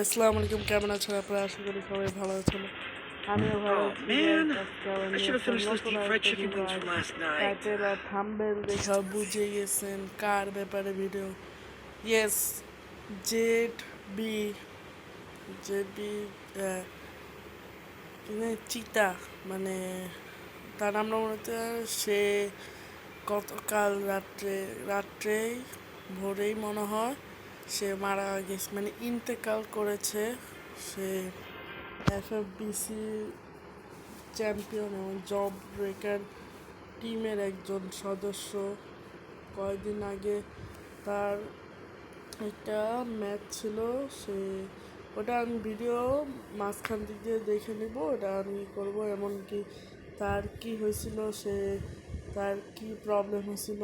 আসসালামু আলাইকুম কেমন আছেন আপনারা আশা করি সবাই ভালো আছেন। আমিও ভালো. টাইটেল থাম্বেল দেখা বুঝে গেছেন কার ব্যাপারে video yes Z B Z B চিতা মানে তার নাম মনে হচ্ছে সে গতকাল রাত্রে রাত্রেই ভোরেই মনে হয় সে মারা গেছে মানে ইন্তেকাল করেছে সে এফএফবিসি চ্যাম্পিয়ন এবং জব ব্রেকার টিমের একজন সদস্য। কয়েকদিন আগে তার একটা ম্যাচ ছিল, সে ওটা আমি ভিডিও মাঝখান দিক দিয়ে দেখে নিব, ওটা আমি করব, এমনকি তার কি হয়েছিল, সে তার কি প্রবলেম হয়েছিল,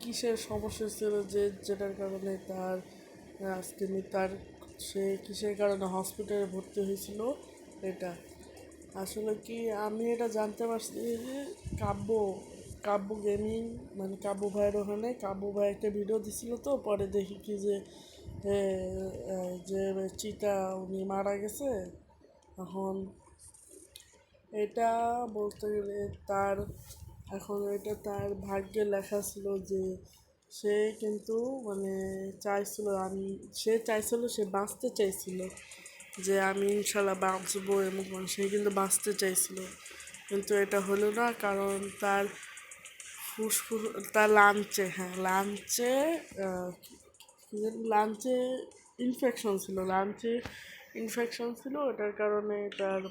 কিসের সমস্যা ছিল যে, যেটার কারণে তার আজকে নি- তার সে কিসের কারণে হসপিটালে ভর্তি হয়েছিল এটা। আসলে কি আমি এটা জানতে পারছি যে কাব্য কাব্য গেমিং মানে কাব্য ভাইয়ের ওখানে, কাব্য ভাই একটা ভিডিও দিছিল তো, পরে দেখি কি যে যে চিতা উনি মারা গেছে, এখন এটা বলতে গেলে তার, এখন এটা তার ভাগ্যে লেখা ছিল যে সে কিন্তু মানে চাইছিল আমি, সে চাইছিল, সে বাঁচতে চাইছিল যে আমি ইনশাল্লাহ বাঁচবো এবং সে কিন্তু বাঁচতে চাইছিল। কিন্তু এটা হলো না, কারণ তার ফুসফুস, তার লাঞ্চে হ্যাঁ লাঞ্চে লাঞ্চে ইনফেকশন ছিল, লাঞ্চে ইনফেকশন ছিল, ওটার কারণে তার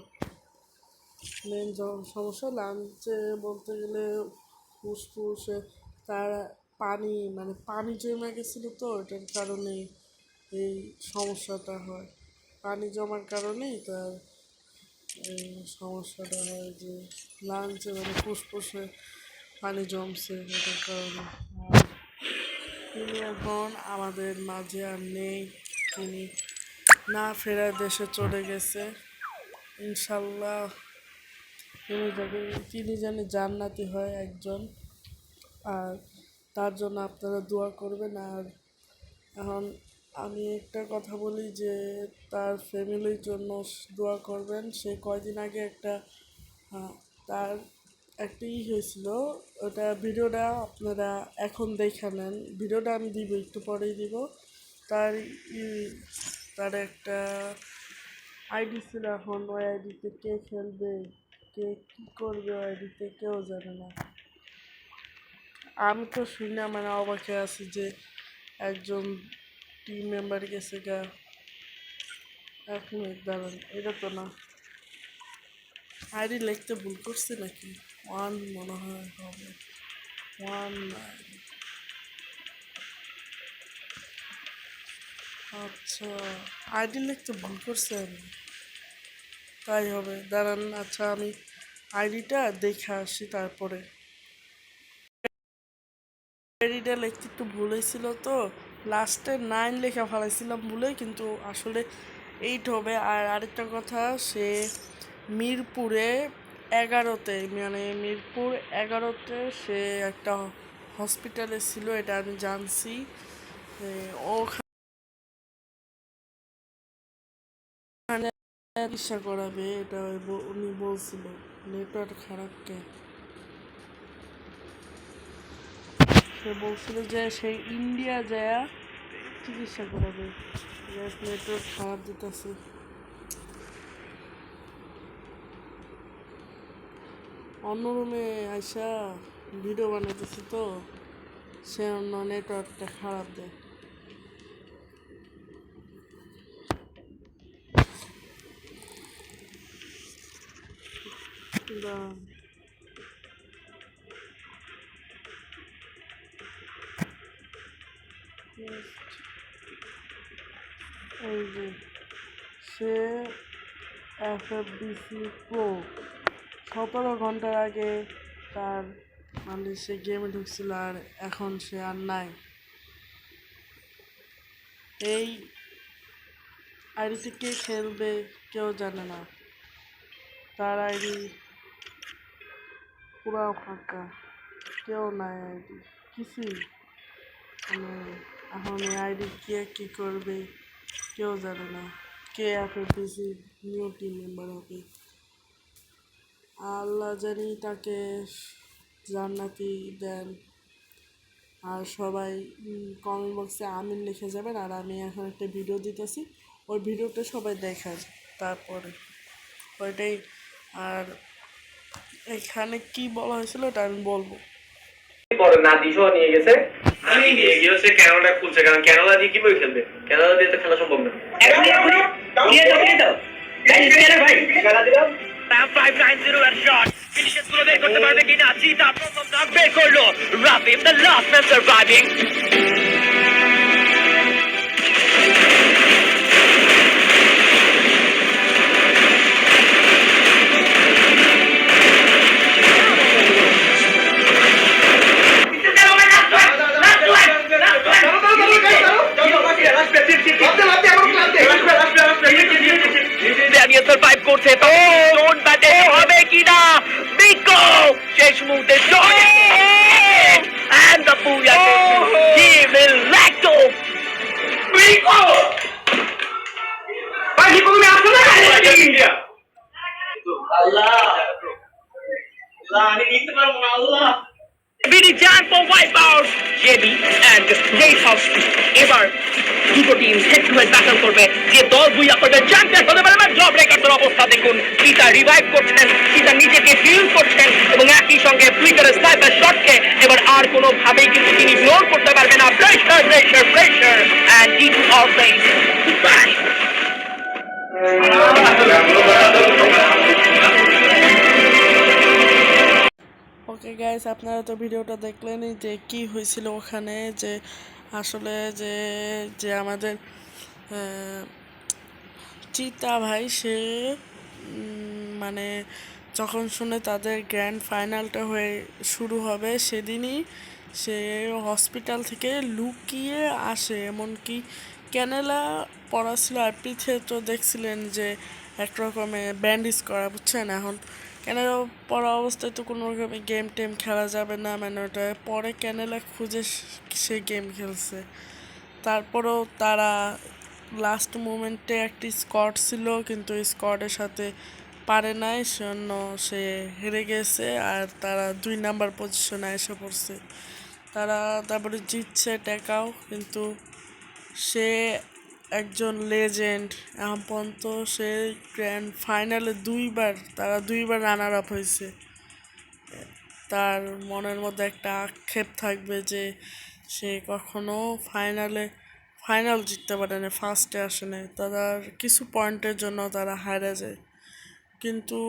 মেন সমস্যা, লাঞ্চে বলতে গেলে ফুসফুসে, তার পানি মানে পানি জমে গেছিল তো এটার কারণে এই সমস্যাটা হয়। পানি জমার কারণেই তার এই সমস্যাটা হয় যে লাঞ্চে মানে ফুসফুসে পানি জমছে, এটার কারণে। আর তিনি এখন আমাদের মাঝে আর নেই। তিনি না ফেরার দেশে চলে গেছে। ইনশাল্লাহ তিনি যাকে তিনি যেন জান্নাতি হয় একজন। আর তার জন্য আপনারা দোয়া করবেন। আর এখন আমি একটা কথা বলি যে, তার ফ্যামিলির জন্য দোয়া করবেন। সে কয়দিন আগে একটা তার একটা ই হয়েছিল। ওটা ভিডিওটা আপনারা এখন দেখে নেন। ভিডিওটা আমি দিব, একটু পরেই দিব। তার তার একটা আইডি ছিল এখন। ওই আইডিতে কে খেলবে, কে কী করবে, ওই আইডিতে কেউ জানে না। আমি তো শুনে মানে অবাকে আছি যে একজন টিম মেম্বার গেছে গা। এক মিনিট দাঁড়ান, এটা তো না। আইডি লিখতে ভুল করছি নাকি? ওয়ান মনে হয় হবে। One nine. আচ্ছা আইডি লিখতে ভুল করছি আমি তাই হবে, দাঁড়ান আচ্ছা আমি আইডিটা দেখে আসি তারপরে। আইডিটা লিখতে একটু ভুল হয়েছিল তো লাস্টে নাইন লেখা ফেলাইছিলাম ভুলে কিন্তু আসলে এইট হবে। আর আরেকটা কথা, সে মিরপুরে এগারোতে মানে মিরপুর এগারোতে সে একটা হসপিটালে ছিল, এটা আমি জানছি। ওখানে চিকিৎসা করাবে, এটা উনি বলছিল, নেটওয়ার্ক খারাপ কে সে বলছিল যে সেই ইন্ডিয়া যায় চিকিৎসা করাবে। নেটওয়ার্ক খারাপ দিতেছে অন্য রুমে আইসা ভিডিও বানাইতেছি তো, সে অন্য নেটওয়ার্কটা খারাপ দেয় দাঁড়ান। এই যে, সে এফএফবিসি প্রো সতেরো ঘণ্টার আগে তার মানে সে গেমে ঢুকছিল আর এখন সে আর নাই। এই আইডিতে কে খেলবে কেউ জানে না। তার আইডি পুরা ফাঁকা। কেউ নাই আইডি কিছুই। মানে এখন এই আইডি কে কী করবে? কেউ জানে না কে এফএফডিসি নিউ টিম মেম্বার হবে আল্লাহ জানি তাকে জান্নাতি দেন। আর সবাই কমেন্ট বক্সে আমিন লিখে যাবেন। আর আমি এখন একটা ভিডিও দিতেছি। ওই ভিডিওটা সবাই দেখার তারপরে। ওইটাই। আর এখানে কি বলা হয়েছিল ওটা আমি বলব। নাদিসও নিয়ে গেছে। আমি নিয়ে গিয়ে হচ্ছে ক্যানাডা খুলছে কারণ ক্যানাডা দিয়ে কীভাবে খেলবে? ক্যানাডা দিয়ে তো খেলা সম্ভব না। এখনই এখনই নিয়ে যাও নিয়ে যাও গাইস স্ক্যানার ভাই। খেলা দিলাম প্যাম 590 এর শট ফিনিশেসগুলো বের করতে পারবে কিনা? চিতা প্রথম নক বের করল। Rafim the last man surviving না আল্লাহ আল্লাহ আমি নিতে পারব না আল্লাহ BD champ for wipe out JB and Jie house এবার দুটো team head to head battle করবে। যে দল বুইয়া করবে চ্যাম্পিয়ন হতে পারে জব রেকর্ডের অবস্থা দেখুন। পিতা রিভাইভ করছেন পিতা নিজেকে হিল করছেন এবং একই সঙ্গে টুইটারে স্নাইপার শটকে এবার আর কোনো ভাবেই কিন্তু তিনি ইগনোর করতে পারবেন না। Pressure pressure pressure and E to all things back okay guys আপনারা তো ভিডিওটা দেখলেনই যে কি হয়েছিল ওখানে, যে আসলে যে যে আমাদের চিতা ভাই, সে মানে যখন শুনে তাদের গ্র্যান্ড ফাইনালটা হয়ে শুরু হবে, সেদিনই সে হসপিটাল থেকে লুকিয়ে আসে, এমনকি ক্যানেলা পড়া ছিল আর পিঠে তো দেখছিলেন যে এক রকমের ব্যান্ডেজ করা, বুঝছেন? এখন ক্যানেলা পড়া অবস্থায় তো কোনো রকমের গেম টেম খেলা যাবে না মানে ওটা পরে ক্যানেলা খুঁজে সে গেম খেলছে। তারপরেও তারা লাস্ট মোমেন্টে একটি স্কট ছিল, কিন্তু স্কটের সাথে পারে নাই, সেজন্য সে হেরে গেছে আর তারা দুই নাম্বার পজিশনে এসে পড়ছে। তারা তারপরে জিতছে টেকাও কিন্তু সে একজন লেজেন্ড এখন পর্যন্ত সে গ্র্যান্ড ফাইনালে দুইবার, তারা দুইবার রানার আপ হয়েছে। তার মনের মধ্যে একটা আক্ষেপ থাকবে যে সে কখনো ফাইনালে ফাইনাল জিততে পারে না ফার্স্টে আসে না তাদের কিছু পয়েন্টের জন্য তারা হারে যায়। কিন্তু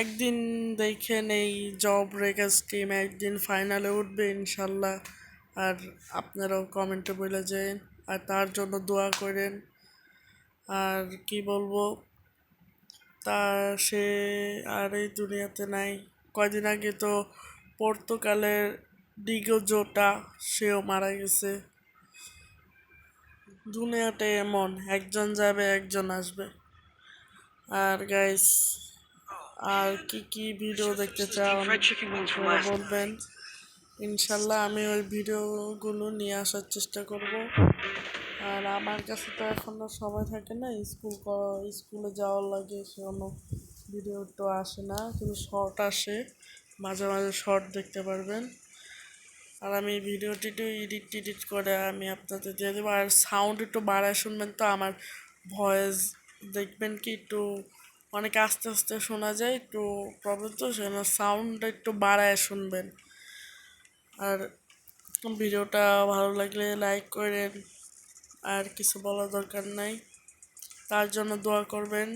একদিন দেখেন এই জব রেগাস টিম একদিন ফাইনালে উঠবে ইনশাল্লাহ। আর আপনারাও কমেন্টে বলে যান। আর তার জন্য দোয়া করেন। আর কি বলব তা সে আর এই দুনিয়াতে নাই। কয়দিন আগে তো পর্তুগালের ডিগো জোটা সেও মারা গেছে। দুনিয়াতে এমন একজন যাবে একজন আসবে। আর গাইস আর কি কি ভিডিও দেখতে আপনারা বলবেন। ইনশাল্লাহ আমি ওই ভিডিওগুলো নিয়ে আসার চেষ্টা করব। আর আমার কাছে তো এখনও সময় থাকে না, স্কুল স্কুলে যাওয়ার লাগে সেজন্য ভিডিও তো আসে না, কিন্তু শর্ট আসে, মাঝে মাঝে শর্ট দেখতে পারবেন। আর আমি ভিডিওটি একটু এডিট টিডিট করে আমি আপনাদের দিয়ে দেবো। আর সাউন্ড একটু বাড়ায় শুনবেন তো, আমার ভয়েস দেখবেন কি একটু অনেক আস্তে আস্তে শোনা যায়, একটু প্রবলেম তো সেজন্য সাউন্ডটা একটু বাড়ায় শুনবেন। আর ভিডিওটা ভালো লাগলে লাইক করেন, আর কিছু বলার দরকার নাই। তার জন্য দোয়া করবেন,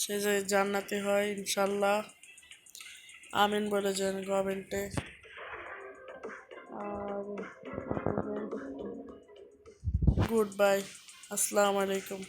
সে যে জান্নাতি হয়, ইনশাল্লাহ। আমিন বলে যান কমেন্টে। আর গুড বাই, আসসালামু আলাইকুম।